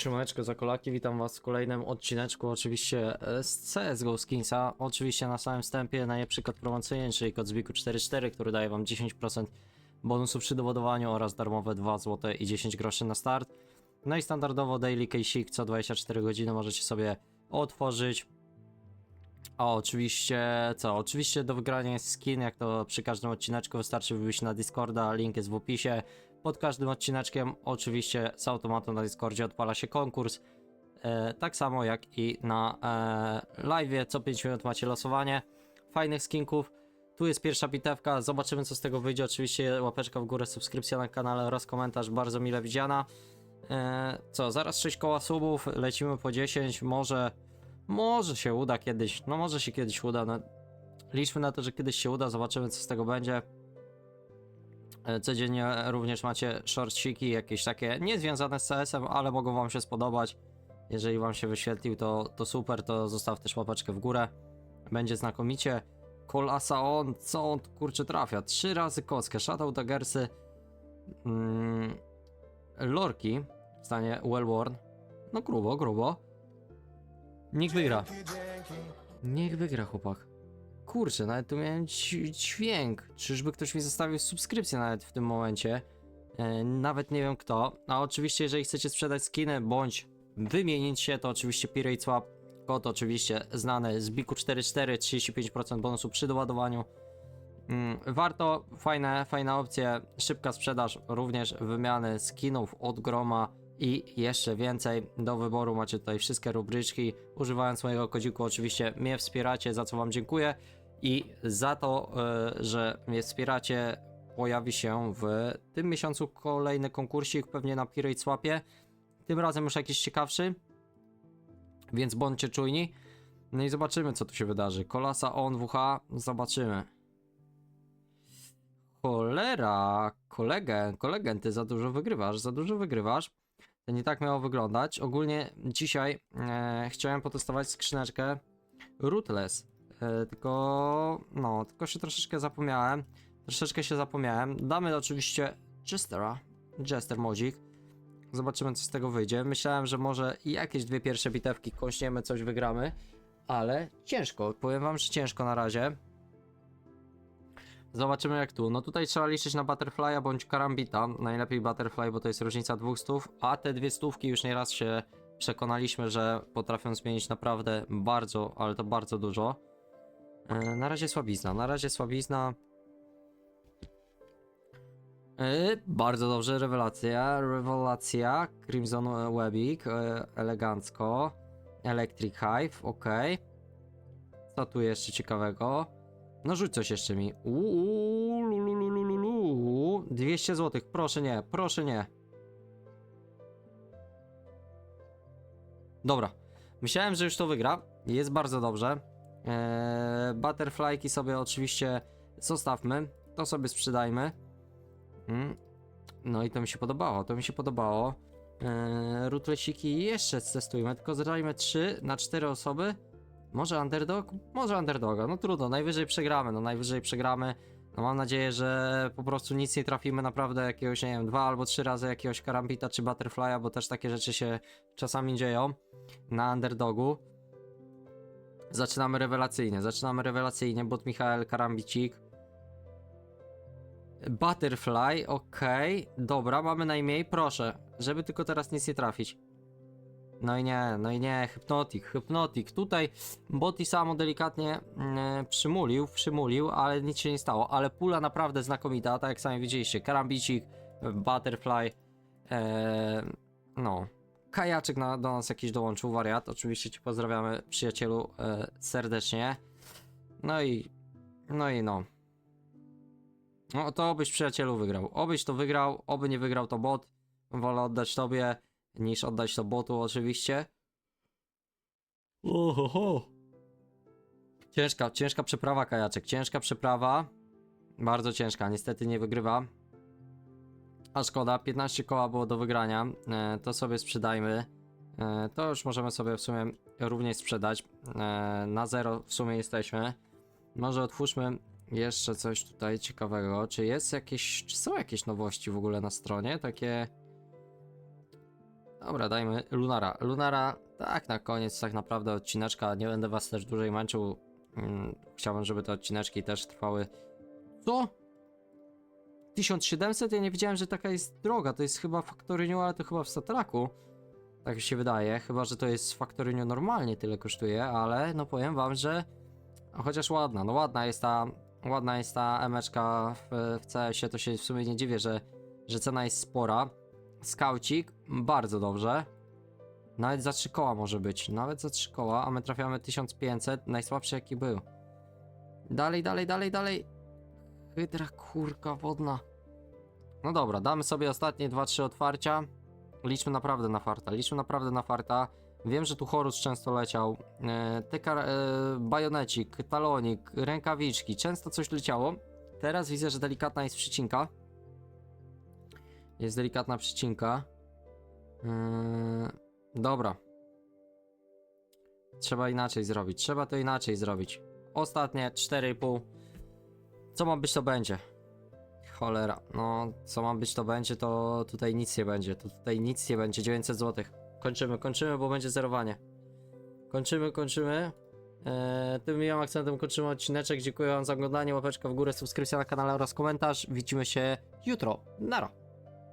Trzymajeczko za kolaki, witam was w kolejnym odcineczku oczywiście e, z CSGO Skinsa. Oczywiście na samym wstępie najlepszy promocyjny, czyli kod ZBIKU44, który daje wam 10% bonusu przy dowodowaniu oraz darmowe 2 zł i 10 groszy na start. No i standardowo Daily Case'ik co 24 godziny możecie sobie otworzyć. A oczywiście, co? Oczywiście do wygrania jest skin, jak to przy każdym odcineczku wystarczy wyjść na Discorda, link jest w opisie. Pod każdym odcineczkiem oczywiście z automatu na Discordzie odpala się konkurs. E, tak samo jak i na e, live, co 5 minut macie losowanie fajnych skinków. Tu jest pierwsza bitewka, zobaczymy co z tego wyjdzie. Oczywiście łapeczka w górę, subskrypcja na kanale oraz komentarz bardzo mile widziana. E, co, zaraz 6 koła subów, lecimy po 10, może, może się uda kiedyś, no może się kiedyś uda. No. Liczmy na to, że kiedyś się uda, zobaczymy co z tego będzie. E, Codziennie również macie shortciki, jakieś takie niezwiązane z CS-em, ale mogą wam się spodobać. Jeżeli wam się wyświetlił, to, to super, to zostaw też łapeczkę w górę. Będzie znakomicie. Kolasa on, co on kurczę trafia? Trzy razy kostkę, Shadow Daggersy, mm, Lorki w stanie Wellworn. No grubo, grubo. Niech wygra. Niech wygra chłopak. Kurczę, nawet tu miałem dź- dźwięk. Czyżby ktoś mi zostawił subskrypcję nawet w tym momencie? E, nawet nie wiem kto. A oczywiście, jeżeli chcecie sprzedać skiny bądź wymienić się, to oczywiście Pirate Swap. Kod oczywiście znany z Biku44, 35% bonusu przy doładowaniu. Mm, warto, fajne, fajna opcja, szybka sprzedaż, również wymiany skinów od groma i jeszcze więcej do wyboru. Macie tutaj wszystkie rubryczki. Używając mojego kodziku, oczywiście mnie wspieracie, za co Wam dziękuję. I za to, e, że mnie wspieracie, pojawi się w tym miesiącu kolejny konkursik, pewnie na Pirate Swapie. Tym razem już jakiś ciekawszy, więc bądźcie czujni. No i zobaczymy, co tu się wydarzy. Kolasa on WH, zobaczymy. Cholera, kolegę, kolegę, ty za dużo wygrywasz, za dużo wygrywasz. Nie tak miało wyglądać. Ogólnie dzisiaj e, chciałem potestować skrzyneczkę Rootless. E, tylko, no, tylko się troszeczkę zapomniałem. Troszeczkę się zapomniałem. Damy oczywiście Jestera, Jester modzik. Zobaczymy, co z tego wyjdzie. Myślałem, że może jakieś dwie pierwsze bitewki kąśniemy, coś wygramy, ale ciężko. Powiem wam, że ciężko na razie. Zobaczymy jak tu. No tutaj trzeba liczyć na Butterfly'a bądź Karambita. Najlepiej Butterfly, bo to jest różnica dwóch stów, a te dwie stówki już nieraz się przekonaliśmy, że potrafią zmienić naprawdę bardzo, ale to bardzo dużo. E, Na razie słabizna, na razie słabizna. E, Bardzo dobrze, rewelacja, rewelacja, Crimson Webbing, e, elegancko, Electric Hive, ok. Co tu jeszcze ciekawego? No rzuć coś jeszcze mi. Uuu, lu, lu, lu, lu, lu, lu. 200 zł, proszę nie, proszę nie. Dobra, myślałem, że już to wygra, jest bardzo dobrze. Eee, butterflyki sobie oczywiście zostawmy, to sobie sprzedajmy. Mm. No i to mi się podobało, to mi się podobało. Eee, Rutlesiki jeszcze testujmy, tylko zadajmy 3 na 4 osoby. Może underdog? Może underdoga, no trudno, najwyżej przegramy, no najwyżej przegramy. No mam nadzieję, że po prostu nic nie trafimy naprawdę jakiegoś, nie wiem, dwa albo trzy razy jakiegoś karambita czy butterfly'a, bo też takie rzeczy się czasami dzieją na underdogu. Zaczynamy rewelacyjnie, zaczynamy rewelacyjnie, bot Michael Karambicik. Butterfly, okej, dobra, mamy najmniej, proszę, żeby tylko teraz nic nie trafić. No i nie, no i nie, hypnotik, hypnotik. Tutaj Botti samo delikatnie mm, przymulił, przymulił, ale nic się nie stało. Ale pula naprawdę znakomita, tak jak sami widzieliście. Karambicik, Butterfly, e, no. Kajaczek na, do nas jakiś dołączył, wariat. Oczywiście Cię pozdrawiamy, przyjacielu, e, serdecznie. No i, no i no. No to obyś przyjacielu wygrał. Obyś to wygrał, oby nie wygrał to bot. Wolę oddać tobie niż oddać to botu oczywiście. Ohoho. Ciężka, ciężka przeprawa kajaczek, ciężka przeprawa. Bardzo ciężka, niestety nie wygrywa. A szkoda, 15 koła było do wygrania. E, to sobie sprzedajmy. E, to już możemy sobie w sumie również sprzedać. E, na zero w sumie jesteśmy. Może otwórzmy jeszcze coś tutaj ciekawego. Czy jest jakieś, czy są jakieś nowości w ogóle na stronie? Takie Dobra, dajmy Lunara. Lunara, tak na koniec tak naprawdę odcineczka. Nie będę was też dłużej męczył. Mm, Chciałbym, żeby te odcineczki też trwały. Co? 1700? Ja nie wiedziałem, że taka jest droga. To jest chyba Factory New, ale to chyba w Statraku. Tak mi się wydaje. Chyba, że to jest Factory New normalnie tyle kosztuje, ale no powiem wam, że chociaż ładna, no ładna jest ta ładna jest ta emeczka w, w CS-ie, to się w sumie nie dziwię, że, że cena jest spora. Skaucik, bardzo dobrze. Nawet za 3 koła może być, nawet za 3 koła, a my trafiamy 1500, najsłabszy jaki był. Dalej, dalej, dalej, dalej. Hydra kurka wodna. No dobra, damy sobie ostatnie 2-3 otwarcia. Liczmy naprawdę na farta, liczmy naprawdę na farta. Wiem, że tu Horus często leciał. E, Tykar, e, bajonecik, talonik, rękawiczki, często coś leciało. Teraz widzę, że delikatna jest przycinka. Jest delikatna przycinka. Yy, dobra. Trzeba inaczej zrobić. Trzeba to inaczej zrobić. Ostatnie 4,5. Co ma być, to będzie. Cholera. No, co ma być, to będzie, to tutaj nic nie będzie. To tutaj nic nie będzie. 900 zł. Kończymy, kończymy, bo będzie zerowanie. Kończymy, kończymy. Eee, tym miłym akcentem kończymy odcineczek. Dziękuję wam za oglądanie. Łapeczka w górę, subskrypcja na kanale oraz komentarz. Widzimy się jutro. Nara.